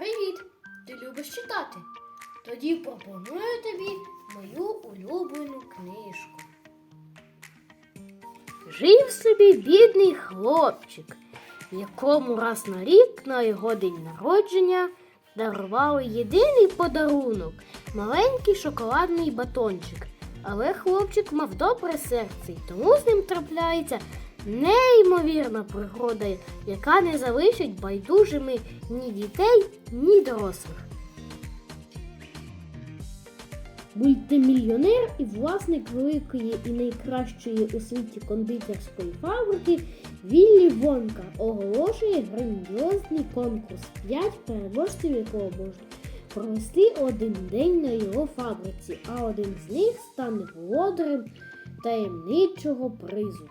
Привіт! Ти любиш читати? Тоді пропоную тобі мою улюблену книжку. Жив собі бідний хлопчик, якому раз на рік на його день народження дарували єдиний подарунок маленький шоколадний батончик. Але хлопчик мав добре серце, і тому з ним трапляється неймовірна пригода, яка не залишить байдужими ні дітей, ні дорослих. Мультимільйонер і власник великої і найкращої у світі кондитерської фабрики Віллі Вонка оголошує грандіозний конкурс, п'ять переможців якого можна провести один день на його фабриці, а один з них стане володарем таємничого призу.